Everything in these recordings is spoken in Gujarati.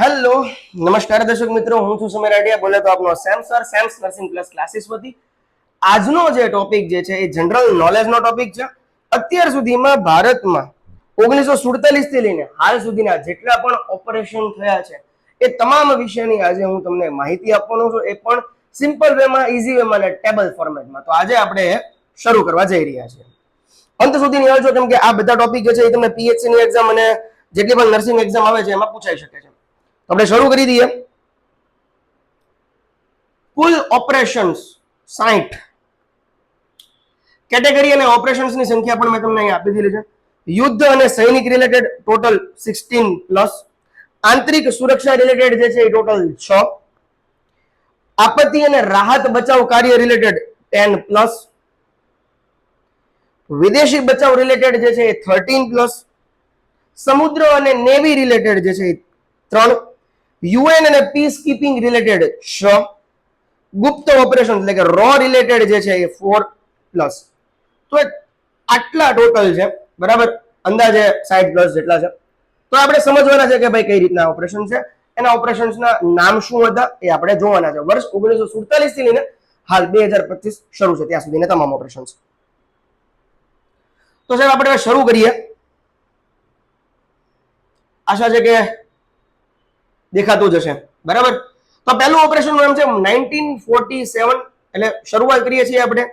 હેલો, નમસ્કાર દર્શક મિત્રો, હું છું સુમેર આડિયા. બોલે તો આપનો Sam sir Sam's nursing plus classes વતી. આજનો જે ટોપિક જે છે, એ જનરલ નોલેજનો ટોપિક છે. અત્યાર સુધીમાં ભારતમાં ઓગણીસો સુડતાલીસથી લઈને હાલ સુધીના જેટલા પણ ઓપરેશન થયા છે, એ તમામ વિષયની આજે હું તમને માહિતી આપવાનો છું. એ પણ સિમ્પલ વેમાં ઇઝી વેમાં અને ટેબલ ફોર્મેટમાં તો આજે આપણે શરૂ કરવા જઈ રહ્યા છીએ. અંત સુધી નિહાળજો કેમ કે આ બધા ટોપિક જે છે, એ તમને પીએચસી ની એક્ઝામ અને જેટલી પણ નર્સિંગ એક્ઝામ આવે છે, એમાં પૂછાઈ શકે છે. આપણે શરૂ કરી દઈએ. કુલ ઓપરેશન્સ સાહીઠ કેટેગરી અને ઓપરેશન્સની સંખ્યા પણ મેં તમને અહીં આપી દીધી છે. યુદ્ધ અને સૈનિક રિલેટેડ ટોટલ સિક્સટીન પ્લસ આંતરિક સુરક્ષા રિલેટેડ જે છે એ ટોટલ છ. આપત્તિ અને રાહત બચાવ કાર્ય રિલેટેડ ટેન પ્લસ વિદેશી બચાવ રિલેટેડ જે છે એ થર્ટીન પ્લસ સમુદ્ર અને નેવી રિલેટેડ જે છે એ ત્રણ. યુએન અને પીસ કીપિંગ રિલેટેડ છ ગુપ્ત ઓપરેશન એટલે કે રો રિલેટેડ જે છે એ ફોર પ્લસ તો આટલા ટોટલ છે, બરાબર? અંદાજે સાઈડ પ્લસ જેટલા છે. તો આપણે સમજવાના છે કે ભાઈ કઈ રીતના ઓપરેશન છે. એના ઓપરેશન્સના નામ શું હતા એ આપણે જોવાના છે. વર્ષ ઓગણીસો સુડતાલીસથી લઈને હાલ બે હજાર પચીસ શરૂ છે. ત્યાં સુધીના તમામ ઓપરેશન્સ તો સાહેબ, આપણે શરૂ કરીએ. આશા છે કે દેખાતું જશે બરાબર? તો પહેલું ઓપરેશન નામ છે નાઇન્ટીન ફોર્ટી સેવન એટલે શરૂઆત કરીએ છીએ આપણે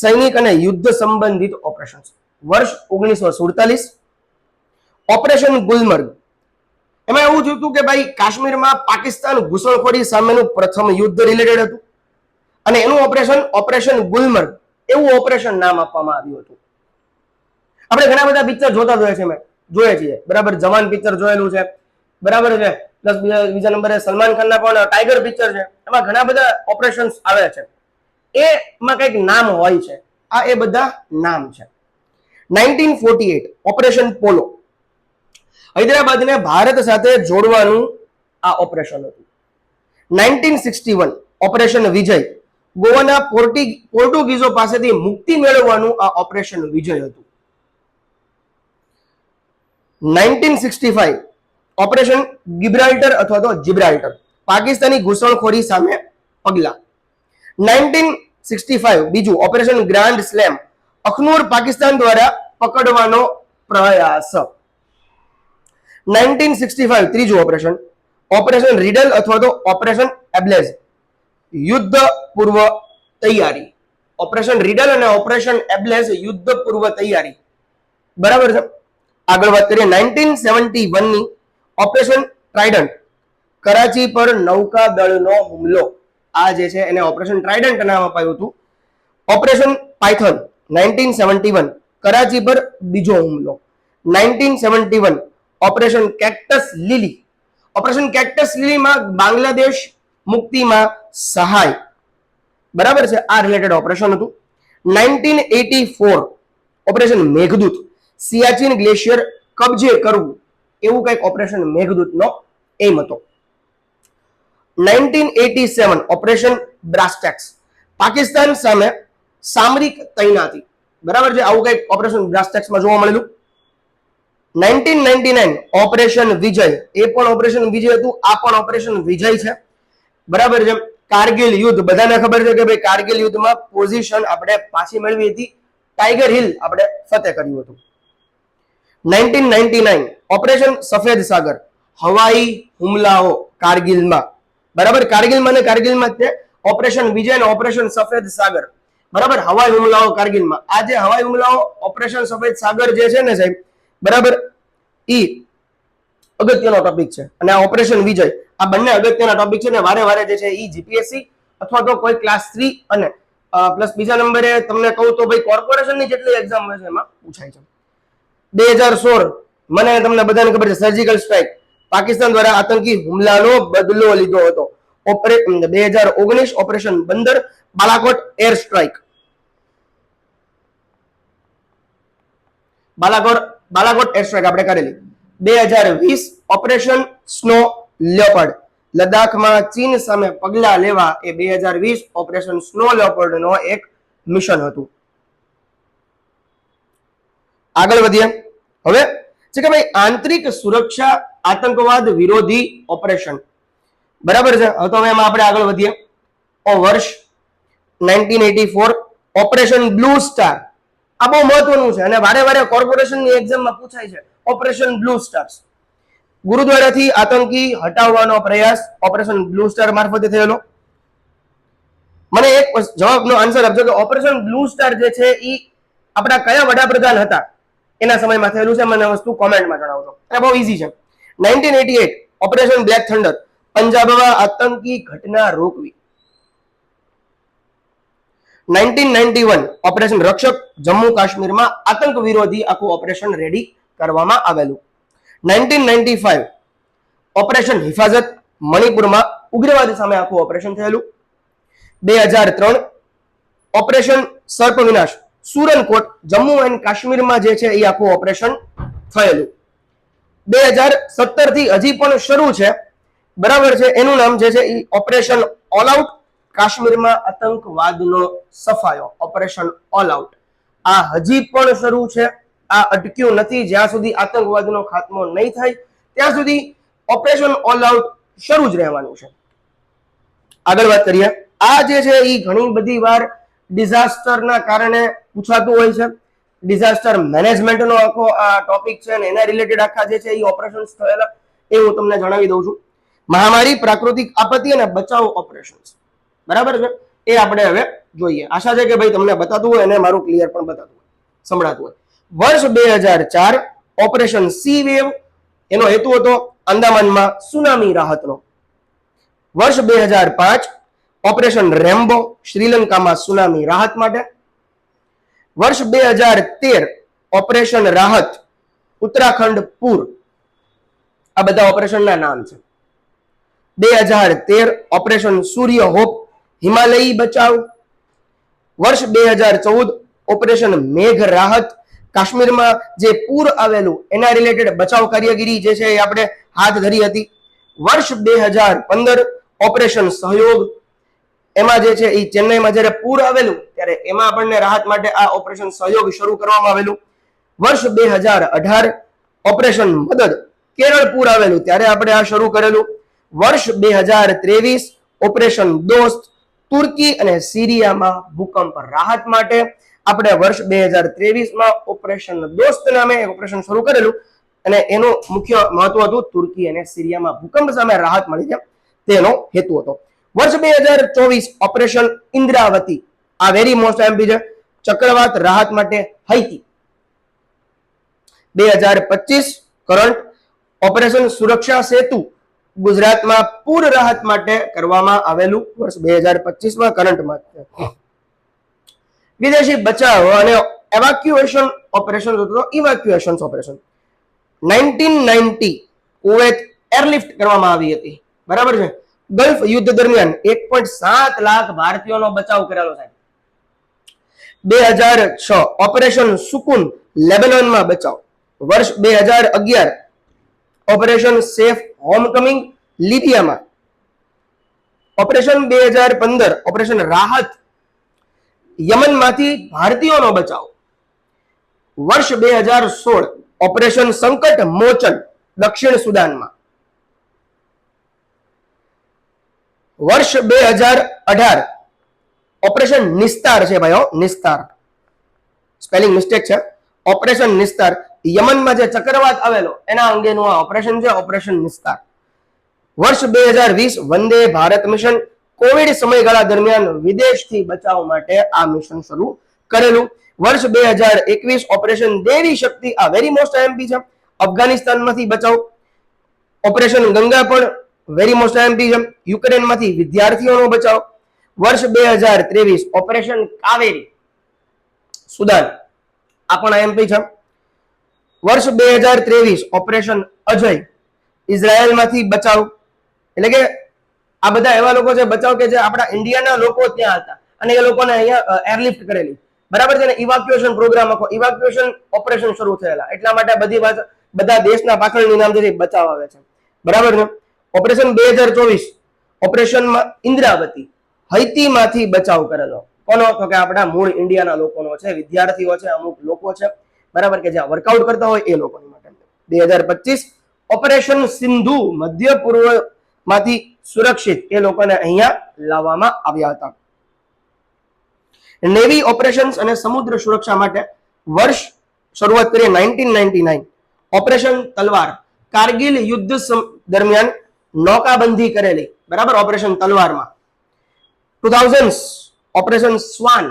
સૈનિક અને યુદ્ધ સંબંધિત ઓપરેશન વર્ષ ઓગણીસો સુડતાલીસ ઓપરેશન ગુલમર્ગ. એમાં એવું થયું હતું કે ભાઈ કાશ્મીરમાં પાકિસ્તાન ઘૂસણખોરી સામેનું પ્રથમ યુદ્ધ રિલેટેડ હતું. અને એનું ઓપરેશન ઓપરેશન ગુલમર્ગ. એવું ઓપરેશન નામ આપવામાં આવ્યું હતું. આપણે ઘણા બધા પિક્ચર જોતા જોઈએ છે મેં જોઈએ છીએ. બરાબર? જવાન પિક્ચર જોયેલું છે. બરાબર છે? પ્લસ બીજા નંબરે સલમાન ખાનના પણ ટાઈગર પિક્ચર છે. એમાં ઘણા બધા ઓપરેશન આવે છે. એમાં કંઈક નામ હોય છે. આ એ બધા નામ છે. Nineteen forty eight operation polo. હૈદરાબાદને Bharat સાથે જોડવાનું આ ઓપરેશન હતું. Nineteen sixty one operation Vijay ગોવાના પોર્ટી પોર્ટુગીઝો પાસેથી મુક્તિ મેળવવાનું આ ઓપરેશન વિજય હતું. Nineteen sixty five operation Gibraltar અથવા તો જિબ્રાલ્ટર. પાકિસ્તાની ઘૂસણખોરી સામે પગલા. નાઇન્ટીન સિક્સટી ફાઈવ બીજું operation grand slam. Akhnoor, Pakistan દ્વારા પકડવાનો પ્રયાસ. નાઇન્ટીન સિક્સટી ફાઈવ ત્રીજું ઓપરેશન. ઓપરેશન રીડલ અથવા તો ઓપરેશન એબ્લેઝ. યુદ્ધ પૂર્વ તૈયારી. ઓપરેશન રીડલ અને ઓપરેશન એબલેઝ યુદ્ધ પૂર્વ તૈયારી. બરાબર છે? આગળ વાત કરીએ. નાઇન્ટીન સેવન્ટી ની ઓપરેશન ટ્રાઇડન્ટ. કરાચી પર નૌકા દળનો હુમલો. આ જે છે એને ઓપરેશન ટ્રાઇડન્ટ નામ અપાયું હતું. Operation python, nineteen seventy one. Karachi પર બીજો હુમલો. Nineteen seventy one, operation cactus lily. Operation cactus લીલીમાં Bangladesh મુક્તિમાં સહાય. બરાબર છે? આ રિલેટેડ ઓપરેશન હતું. Nineteen eighty four, operation Meghdoot. Siachen glacier કબજે કરવું. એવું કંઈક ઓપરેશન મેઘદૂતનો એમ હતો. Nineteen eighty seven operation Brasstacks Pakistan સામે સામરિક તૈનાતી. બરાબર છે? આવું કંઈક ઓપરેશન બ્રાસ્ટેક્સમાં જોવા મળેલું. Nineteen ninety nine operation Vijay. એ પણ ઓપરેશન વિજય હતું, આ પણ ઓપરેશન વિજય છે. બરાબર છે? કારગિલ યુદ્ધ. બધાને ખબર છે કે ભાઈ કારગિલ યુદ્ધમાં પોઝિશન આપણે પાછી મેળવી હતી. ટાઈગર હિલ આપણે ફતેહ કર્યું હતું. નાઇન્ટીન નાઇન્ટી નાઇન ઓપરેશન સફેદ સાગર, હવાઈ હુમલાઓ કારગિલમાં. બરાબર? કારગિલમાં ને કારગિલમાં તે ઓપરેશન વિજય અને ઓપરેશન સફેદ સાગર. બરાબર? હવાઈ હુમલાઓ કારગિલમાં. આ જે હવાઈ હુમલાઓ, ઓપરેશન સફેદ સાગર જે છે ને સાહેબ, બરાબર? ઈ અગત્યનો ટોપિક છે. અને આ ઓપરેશન વિજય, આ બંને અગત્યના ટોપિક છે ને વારે વારે જે છે ઈ જીપીએસસી અથવા તો કોઈ ક્લાસ થ્રી અને પ્લસ બીજા નંબરે તમને કહું તો ભાઈ કોર્પોરેશનની જેટલી એક્ઝામ હોય છે એમાં પૂછાય છે. બે હજાર સોળ મને તમને બધાને ખબર છે સર્જિકલ સ્ટ્રાઇક પાકિસ્તાન દ્વારા આતંકી હુમલાનો બદલો લીધો હતો. ઓપરે બે હજાર ઓગણીસ operation Bandar Balakot air strike Balakot Balakot air strike આપણે કરેલી બે હજાર વીસ ઓપરેશન સ્નો લેપર્ડ લદ્દાખમાં ચીન સામે પગલા લેવા એ બે હજાર વીસ ઓપરેશન સ્નો લેપર્ડ નો એક મિશન હતું. આગળ વધીએ. હવે છે કે ભાઈ આંતરિક સુરક્ષા, આતંકવાદ વિરોધી ઓપરેશન. બરાબર છે? હવે તો હવે એમાં આપણે આગળ વધીએ. ઓ વર્ષ nineteen eighty four operation blue star. આ બહુ મહત્વનું છે અને વારે વારે કોર્પોરેશનની એક્ઝામમાં પૂછાય છે, ઓપરેશન બ્લુ સ્ટાર્સ. ગુરુદ્વારાથી આતંકી હટાવવાનો પ્રયાસ ઓપરેશન બ્લુ સ્ટાર મારફતે થયેલો. મને એક જવાબનો આન્સર આપજો કે ઓપરેશન બ્લુ સ્ટાર જે છે એ આપણા કયા વડાપ્રધાન હતા? એના સમયમાં થયેલું છે મને વસ્તુ કોમેન્ટમાં જણાવજો. અને બહુ ઈઝી છે. Nineteen eighty eight, operation black thunder, પંજાબમાં આતંકી ઘટના રોકવી. Nineteen ninety one, operation Rakshak, Jammu કાશ્મીરમાં આતંક વિરોધી આખું ઓપરેશન રેડી કરવામાં આવેલું. Nineteen ninety five operation Hifazat મણિપુરમાં ઉગ્રવાદ સામે આખું ઓપરેશન થયેલું. બે હજાર ત્રણ, ઓપરેશન સર્પ વિનાશ સુરનકોટ જમ્મુ એન્ડ કાશ્મીરમાં જે છે એ આખું ઓપરેશન થયેલું. બે હજાર સત્તરથી હજી પણ શરૂ છે. બરાબર છે, એનું નામ જે છે એ ઓપરેશન ઓલ આઉટ કાશ્મીરમાં આતંકવાદનો સફાયો ઓપરેશન ઓલ આઉટ આ હજી પણ શરૂ છે, આ અટક્યું નથી, જ્યાં સુધી આતંકવાદનો ખાત્મો નહીં થાય, ત્યાં સુધી ઓપરેશન ઓલ આઉટ શરૂ જ રહેવાનું છે. આગળ વાત કરીએ, આ જે છે એ ઘણી બધી વાર ડિઝાસ્ટરના કારણે પૂછાતું હોય છે. ડિઝાસ્ટર મેનેજમેન્ટનો આખો આ ટોપિક છે અને એના રિલેટેડ આખા જે છે એ ઓપરેશન્સ થયેલા એ હું તમને જણાવી દઉં છું. મહામારી, પ્રાકૃતિક આપત્તિ અને બચાવ ઓપરેશન્સ બરાબર છે? એ આપણે હવે જોઈએ. આશા છે કે ભાઈ તમને બતાતું હોય અને મારું ક્લિયર પણ બતાતું હોય. સંભળાતું હોય. વર્ષ બે હજાર ચાર ઓપરેશન સી વેવ એનો હેતુ હતો અંદામાનમાં સુનામી રાહતનો. વર્ષ બે હજાર પાંચ ઓપરેશન રેમ્બો શ્રીલંકામાં સુનામી રાહત માટે વર્ષ બે હજાર તેર ઓપરેશન રાહત, ઉત્તરાખંડ પૂર. આ બધા ઓપરેશનના નામ છે. બે હજાર તેર ઓપરેશન સૂર્ય હોપ, હિમાલયી બચાવ. વર્ષ બે હજાર ચૌદ ઓપરેશન મેઘ રાહત. કાશ્મીરમાં જે પૂર આવેલું, એના રિલેટેડ બચાવ કાર્યગીરી જે છે એ આપણે હાથ ધરી હતી. વર્ષ બે હજાર પંદર ઓપરેશન સહયોગ એમાં જે છે એ ચેન્નઈમાં જ્યારે પૂર આવેલું, ત્યારે એમાં આપણને રાહત માટે આ ઓપરેશન સહયોગ શરૂ કરવામાં આવેલું. વર્ષ બે હજાર અઢાર ઓપરેશન મદદ કેરળ પૂર આવેલું, ત્યારે આપણે આ શરૂ કરેલું. વર્ષ બે હજાર ત્રેવીસ ઓપરેશન દોસ્ત તુર્કી અને સિરિયામાં ભૂકંપ રાહત માટે આપણે વર્ષ બે હજાર ત્રેવીસમાં ઓપરેશન દોસ્ત નામે ઓપરેશન શરૂ કરેલું. અને એનું મુખ્ય મહત્વ હતું તુર્કી અને સિરિયામાં ભૂકંપ સામે રાહત મળી જાય તેનો હેતુ હતો. વર્ષ બે હજાર ચોવીસ ઓપરેશન ઇન્દ્રાવતી. આ વેરી મોસ્ટ એમપી ચક્રવાત રાહત માટે હૈતી બે હજાર પચીસ કરંટ ઓપરેશન સુરક્ષા સેતુ ગુજરાતમાં પૂર રાહત માટે કરવામાં આવેલું વર્ષ બે હજાર પચીસમાં કરંટમાં વિદેશી બચાવ અને evacuation operation evacuation operation nineteen ninety Kuwait airlift કરવામાં આવી હતી. બરાબર છે? ગલ્ફ યુદ્ધ દરમિયાન એક પોઈન્ટ સાત લાખ ભારતીયોનો બચાવ કરેલો સાહેબ. બે હજાર છ ઓપરેશન સુકુન લેબનોનમાં બચાવ. વર્ષ બે હજાર અગિયાર ઓપરેશન સેફ હોમકમિંગ લિબિયામાં. ઓપરેશન બે હજાર પંદર ઓપરેશન રાહત યમનમાંથી ભારતીયોનો બચાવ. વર્ષ બે હજાર સોળ ઓપરેશન સંકટ મોચન દક્ષિણ સુદાનમાં. વર્ષ બે હજાર અઢાર. ઓપરેશન નિસ્તાર છે ભાઈઓ નિસ્તાર સ્પેલિંગ મિસ્ટેક છે. ઓપરેશન નિસ્તાર યમનમાં જે ચક્રવાત આવેલો, એના અંગેનું આ ઓપરેશન છે ઓપરેશન નિસ્તાર વર્ષ બે હજાર વીસ, વંદે ભારત મિશન કોવિડ સમયગાળા દરમિયાન વિદેશથી બચાવ માટે આ મિશન શરૂ કરેલું. વર્ષ બે હજાર એકવીસ ઓપરેશન દેવી શક્તિ આ વેરી મોસ્ટ એમપી છે. અફઘાનિસ્તાનમાંથી બચાવ. ઓપરેશન ગંગા પણ વેરી મોસ્ટ એમપી છે યુક્રેનમાંથી વિદ્યાર્થીઓનો બચાવ. વર્ષ બે હજાર ત્રેવીસ ઓપરેશન કાવેરી. સુદાન. આ પણ એમપી છે. વર્ષ બે હજાર ત્રેવીસ ઓપરેશન અજય. ઇઝરાયલમાંથી બચાવ. એટલે કે આ બધા એવા લોકો છે બચાવ કે જે આપણા ઇન્ડિયાના લોકો ત્યાં હતા. અને એ લોકોને અહીંયા એરલિફ્ટ કરેલી. બરાબર છે ને? ઇવાક્યુએશન પ્રોગ્રામ આખો. ઇવાક્યુએશન ઓપરેશન શરૂ થયેલા. એટલા માટે બધી બધા દેશના પાછળની નામ જે બચાવ આવે છે. બરાબર છે? ઓપરેશન બે હજાર ચોવીસ, ઓપરેશનમાં ઇન્દ્રાવતી, હૈતીમાંથી બચાવ કરેલો. કોનો તો કે આપણા મૂળ ઇન્ડિયાના લોકોનો છે, વિદ્યાર્થીઓ છે, અમુક લોકો છે. બરાબર કે જ્યાં વર્કઆઉટ કરતા હોય એ લોકોની માટે. બે હજાર પચીસ, ઓપરેશન સિંધુ મધ્ય પૂર્વમાંથી સુરક્ષિત એ લોકોને અહીંયા લાવવામાં આવ્યા હતા. નેવી ઓપરેશન્સ અને સમુદ્ર સુરક્ષા માટે વર્ષ શરૂઆત કરીએ નાઇન્ટીન નાઇન્ટી નાઇન ઓપરેશન તલવાર, કારગિલ યુદ્ધ દરમિયાન નૌકાબંધી કરેલી બરાબર? Operation તલવારમાં. Two thousand operation swan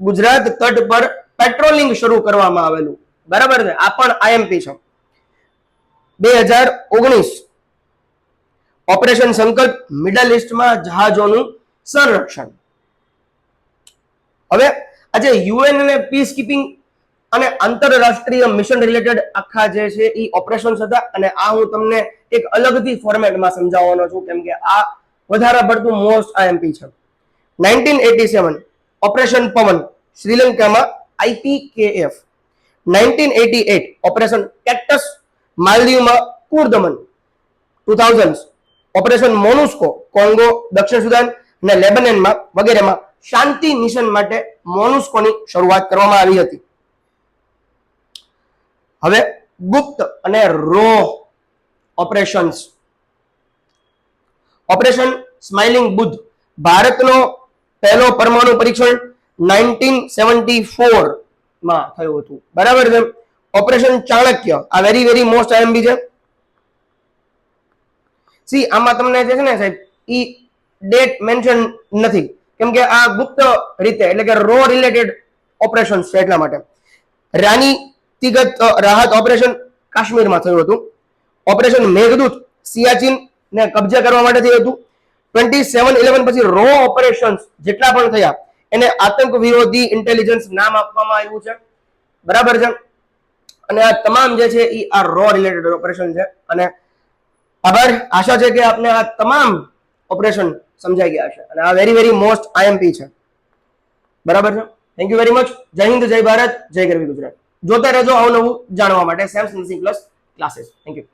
Gujarat તટ પર પેટ્રોલિંગ શરૂ કરવામાં આવેલું. બરાબર છે? આ પણ આઈએમપી છે. બે હજાર ઓગણીસ. ઓપરેશન સંકલ્પ મિડલ ઇસ્ટમાં જહાજોનું સંરક્ષણ. હવે આજે યુએન અને પીસ કીપિંગ અને આંતરરાષ્ટ્રીય મિશન રિલેટેડ આખા જે છે એ ઓપરેશન હતા અને આ હું તમને એક અલગથી ફોર્મેટમાં સમજાવવાનો છું, કેમ કે આ વધારે પડતું મોસ્ટ આઈએમપી છે. Nineteen eighty seven operation Pawan, શ્રીલંકામાં IPKF nineteen eighty eight operation cactus માલદીવમાં કુર્દમન two thousand operation MONUSCO Congo દક્ષિણ સુદાન અને લેબનનમાં વગેરેમાં શાંતિ મિશન માટે મોનુસ્કોની શરૂઆત કરવામાં આવી હતી. હવે ગુપ્ત અને રો ઓપરેશન્સ ઓપરેશન સ્માઇલિંગ બુદ્ધ ભારતનો પહેલો પરમાણુ પરીક્ષણ નાઇન્ટીન સેવન્ટી ફોરમાં થયું હતું. બરાબર છે? ઓપરેશન ચાણક્ય. આ વેરી વેરી મોસ્ટ આઈએમબી છે. સી આમાં તમને જે છે ને સાહેબ, ઈ ડેટ મેન્શન નથી. કેમ કે આ ગુપ્ત રીતે, એટલે કે રો રિલેટેડ ઓપરેશન છે એટલા માટે. રાની તિગત રાહત ઓપરેશન કાશ્મીરમાં થયું હતું. ઓપરેશન મેઘદૂત સિયાચીન ને કબજે કરવા માટે થયું હતું. ટ્વેન્ટી સેવન ઇલેવન પછી રો ઓપરેશન જેટલા પણ થયા, એને આતંક વિરોધી ઇન્ટેલિજન્સ નામ આપવામાં આવ્યું છે. બરાબર છે? અને આ તમામ જે છે એ આ રો રિલેટેડ ઓપરેશન છે. અને આભાર, આશા છે કે આપને આ તમામ ઓપરેશન સમજાઈ ગયા છે અને આ વેરી વેરી મોસ્ટ આઈએમપી છે. બરાબર છે? થેન્ક યુ વેરી મચ જય હિન્દ, જય ભારત, જય ગરવી ગુજરાત. જોતા રહેજો નવું જાણવા માટે Sam's nursing plus classes thank you